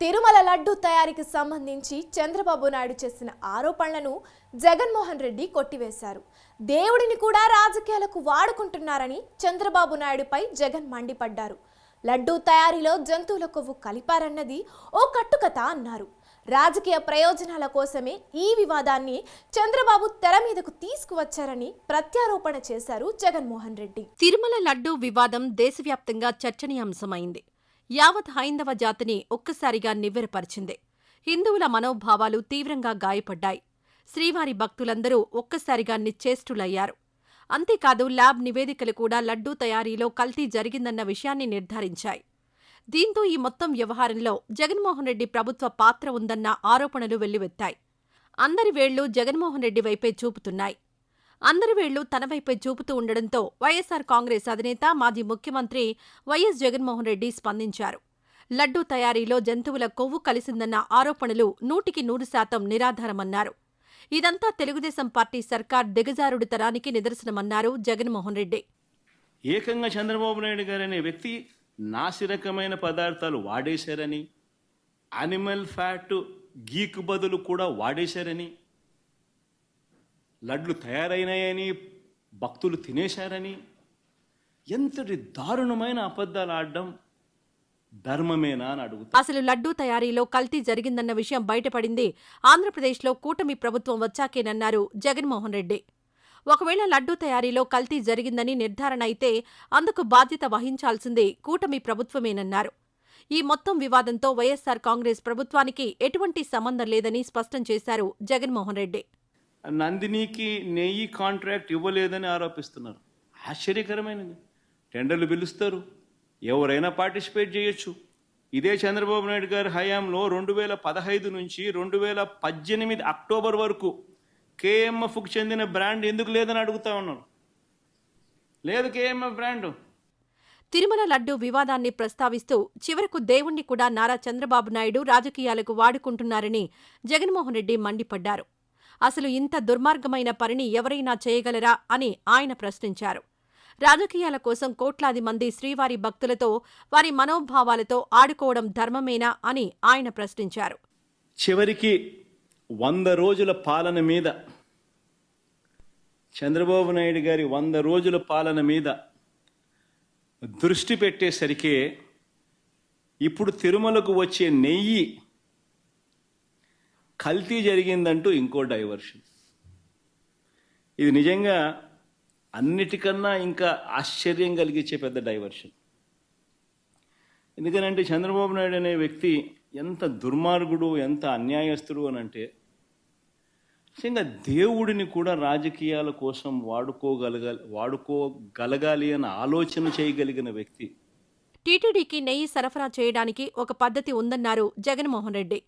తిరుమల లడ్డు తయారీకి సంబంధించి చంద్రబాబు నాయుడు చేసిన ఆరోపణలను జగన్మోహన్ రెడ్డి కొట్టివేశారు. దేవుడిని కూడా రాజకీయాలకు వాడుకుంటున్నారని చంద్రబాబు నాయుడుపై జగన్ మండిపడ్డారు. లడ్డూ తయారీలో జంతువుల కొవ్వు కలిపారన్నది ఓ కట్టుకథ అన్నారు. రాజకీయ ప్రయోజనాల కోసమే ఈ వివాదాన్ని చంద్రబాబు తెర మీదకు తీసుకువచ్చారని ప్రత్యారోపణ చేశారు జగన్మోహన్ రెడ్డి. తిరుమల లడ్డూ వివాదం దేశవ్యాప్తంగా చర్చనీయాంశమైంది. యావత్ హైందవ జాతిని ఒక్కసారిగా నివ్వెరపరిచింది. హిందువుల మనోభావాలు తీవ్రంగా గాయపడ్డాయి. శ్రీవారి భక్తులందరూ ఒక్కసారిగా నిశ్చేష్టులయ్యారు. అంతేకాదు ల్యాబ్ నివేదికలు కూడా లడ్డూ తయారీలో కల్తీ జరిగిందన్న విషయాన్ని నిర్ధారించాయి. దీంతో ఈ మొత్తం వ్యవహారంలో జగన్మోహన్ రెడ్డి ప్రభుత్వ పాత్ర ఉందన్న ఆరోపణలు వెల్లువెత్తాయి. అందరి వేళ్ళు జగన్మోహన్ రెడ్డి వైపే చూపుతున్నాయి. అందరి వేళ్ళు తనవైపే చూపుతూ ఉండడంతో వైఎస్సార్ కాంగ్రెస్ అధినేత మాజీ ముఖ్యమంత్రి వైఎస్ జగన్మోహన్ రెడ్డి స్పందించారు. లడ్డూ తయారీలో జంతువుల కొవ్వు కలిసిందన్న ఆరోపణలు నూటికి నూరు శాతం నిరాధారమన్నారు. ఇదంతా తెలుగుదేశం పార్టీ సర్కార్ దిగజారుడు తరానికి నిదర్శనమన్నారు జగన్మోహన్ రెడ్డి. ఏకంగా చంద్రబాబు నాయుడు గారనే వ్యక్తి నాసిరకమైన పదార్థాలు వాడేశారని అనిమల్ ఫ్యాట్ గీకు బదులు కూడా వాడేశారని లడ్లు తయారైనాయని భక్తులు తినేశారని ఎంతటి దారుణమైన అబద్ధాలు ఆడడం ధర్మమేనా అని అడుగుతా. అసలు లడ్డూ తయారీలో కల్తీ జరిగిందన్న విషయం బయటపడింది ఆంధ్రప్రదేశ్లో కూటమి ప్రభుత్వం వచ్చాకేనన్నారు జగన్మోహన్ రెడ్డి. ఒకవేళ లడ్డూ తయారీలో కల్తీ జరిగిందని నిర్ధారణ అయితే అందుకు బాధ్యత వహించాల్సింది కూటమి ప్రభుత్వమేనన్నారు. ఈ మొత్తం వివాదంతో వైఎస్సార్ కాంగ్రెస్ ప్రభుత్వానికి ఎటువంటి సంబంధం లేదని స్పష్టం చేశారు జగన్మోహన్ రెడ్డి. నందినికి నెయ్యి కాంట్రాక్ట్ ఇవ్వలేదని ఆరోపిస్తున్నారు. ఆశ్చర్యకరమైనది. టెండర్లు పిలుస్తారు. ఎవరైనా పార్టిసిపేట్ చేయొచ్చు. ఇదే చంద్రబాబు నాయుడు గారి హయాంలో రెండు వేల పదహైదు నుంచి రెండు వేల పద్దెనిమిది అక్టోబర్ వరకు కేఎంఎఫ్కు చెందిన బ్రాండ్ ఎందుకు లేదని అడుగుతా ఉన్నాను. లేదు కేఎంఎఫ్ బ్రాండ్. తిరుమల లడ్డూ వివాదాన్ని ప్రస్తావిస్తూ చివరకు దేవుణ్ణి కూడా నారా చంద్రబాబు నాయుడు రాజకీయాలకు వాడుకుంటున్నారని జగన్మోహన్ రెడ్డి మండిపడ్డారు. అసలు ఇంత దుర్మార్గమైన పనిని ఎవరైనా చేయగలరా అని ఆయన ప్రశ్నించారు. రాజకీయాల కోసం కోట్లాది మంది శ్రీవారి భక్తులతో వారి మనోభావాలతో ఆడుకోవడం ధర్మమేనా అని ఆయన ప్రశ్నించారు. చివరికి వంద రోజుల పాలన మీద చంద్రబాబు నాయుడు గారి వంద రోజుల పాలన మీద దృష్టి పెట్టేసరికి ఇప్పుడు తిరుమలకు వచ్చే నెయ్యి కల్తీ జరిగిందంటూ ఇంకో డైవర్షన్. ఇది నిజంగా అన్నిటికన్నా ఇంకా ఆశ్చర్యం కలిగించే పెద్ద డైవర్షన్. ఎందుకనంటే చంద్రబాబు నాయుడు అనే వ్యక్తి ఎంత దుర్మార్గుడు ఎంత అన్యాయస్తుడు అని అంటే నిజంగా దేవుడిని కూడా రాజకీయాల కోసం వాడుకోగలగాలి వాడుకోగలగాలి అన్న ఆలోచన చేయగలిగిన వ్యక్తి. టీటీడీకి నెయ్యి సరఫరా చేయడానికి ఒక పద్ధతి ఉందన్నారు జగన్మోహన్ రెడ్డి.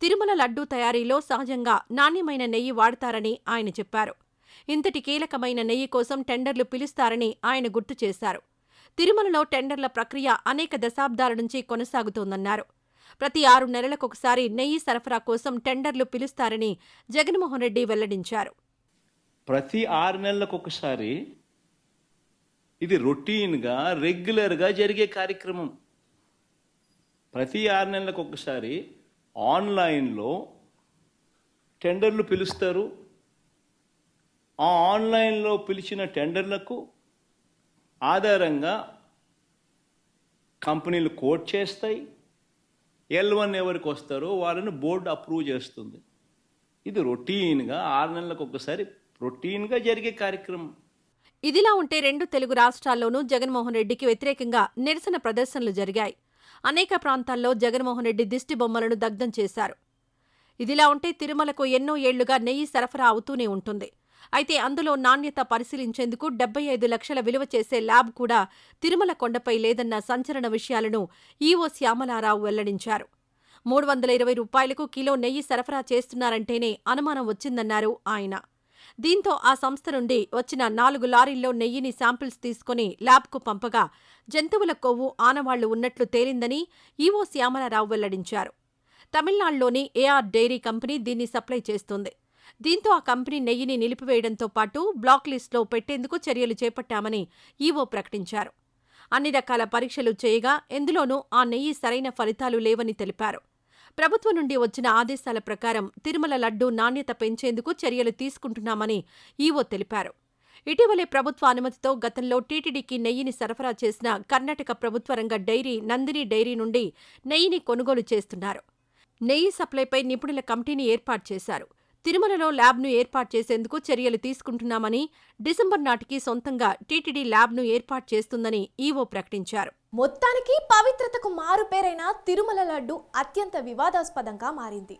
తిరుమల లడ్డూ తయారీలో సహజంగా నాణ్యమైన నెయ్యి వాడతారని ఆయన చెప్పారు. ఇంతటి కీలకమైన నెయ్యి కోసం టెండర్లు పిలుస్తారని ఆయన గుర్తు చేశారు. తిరుమలలో టెండర్ల ప్రక్రియ అనేక దశాబ్దాల నుంచి కొనసాగుతోందన్నారు. ప్రతి ఆరు నెలలకొకసారి నెయ్యి సరఫరా కోసం టెండర్లు పిలుస్తారని జగన్మోహన్ రెడ్డి వెల్లడించారు. ప్రతి ఆరు నెలలకు ఒకసారి ఇది రొటీన్గా రెగ్యులర్గా జరిగే కార్యక్రమం. ప్రతి ఆరు నెలలకు ఒకసారి ఆన్లైన్లో టెండర్లు పిలుస్తారు. ఆ ఆన్లైన్లో పిలిచిన టెండర్లకు ఆధారంగా కంపెనీలు కోట్ చేస్తాయి. ఎల్ వన్ ఎవరికి వస్తారో వాళ్ళని బోర్డు అప్రూవ్ చేస్తుంది. ఇది రొటీన్గా ఆరు నెలలకు ఒకసారి రొటీన్గా జరిగే కార్యక్రమం. ఇదిలా ఉంటే రెండు తెలుగు రాష్ట్రాల్లోనూ జగన్మోహన్ రెడ్డికి వ్యతిరేకంగా నిరసన ప్రదర్శనలు జరిగాయి. అనేక ప్రాంతాల్లో జగన్మోహన్ రెడ్డి దిష్టి బొమ్మలను దగ్ధం చేశారు. ఇదిలా ఉంటే తిరుమలకు ఎన్నో ఏళ్ళుగా నెయ్యి సరఫరా అవుతూనే ఉంటుంది. అయితే అందులో నాణ్యత పరిశీలించేందుకు డెబ్బై ఐదు లక్షల విలువ చేసే ల్యాబ్ కూడా తిరుమల కొండపై లేదన్న సంచలన విషయాలను ఈవో శ్యామలారావు వెల్లడించారు. మూడు వందల ఇరవై రూపాయలకు కిలో నెయ్యి సరఫరా చేస్తున్నారంటేనే అనుమానం వచ్చిందన్నారు ఆయన. దీంతో ఆ సంస్థ నుండి వచ్చిన నాలుగు లారీల్లో నెయ్యిని శాంపిల్స్ తీసుకుని ల్యాబ్కు పంపగా జంతువుల కొవ్వు ఆనవాళ్ళు ఉన్నట్లు తేలిందని ఈవో శ్యామలరావు వెల్లడించారు. తమిళనాడులోని ఏఆర్ డైరీ కంపెనీ దీన్ని సప్లై చేస్తోంది. దీంతో ఆ కంపెనీ నెయ్యిని నిలిపివేయడంతో పాటు బ్లాక్ లిస్టులో పెట్టేందుకు చర్యలు చేపట్టామని ఈవో ప్రకటించారు. అన్ని రకాల పరీక్షలు చేయగా ఎందులోనూ ఆ నెయ్యి సరైన ఫలితాలు లేవని తెలిపారు. ప్రభుత్వం నుండి వచ్చిన ఆదేశాల ప్రకారం తిరుమల లడ్డూ నాణ్యత పెంచేందుకు చర్యలు తీసుకుంటున్నామని ఈవో తెలిపారు. ఇటీవలే ప్రభుత్వ అనుమతితో గతంలో టీటీడీకి నెయ్యిని సరఫరా చేసిన కర్ణాటక ప్రభుత్వ రంగ డైరీ నందిని డైరీ నుండి నెయ్యిని కొనుగోలు చేస్తున్నారు. నెయ్యి సప్లైపై నిపుణుల కమిటీని ఏర్పాటు చేశారు. తిరుమలలో ల్యాబ్ను ఏర్పాటు చేసేందుకు చర్యలు తీసుకుంటున్నామని డిసెంబర్ నాటికి సొంతంగా టీటీడీ ల్యాబ్ను ఏర్పాటు చేస్తుందని ఈవో ప్రకటించారు. మొత్తానికి పవిత్రతకు మారుపేరైన తిరుమల లడ్డు అత్యంత వివాదాస్పదంగా మారింది.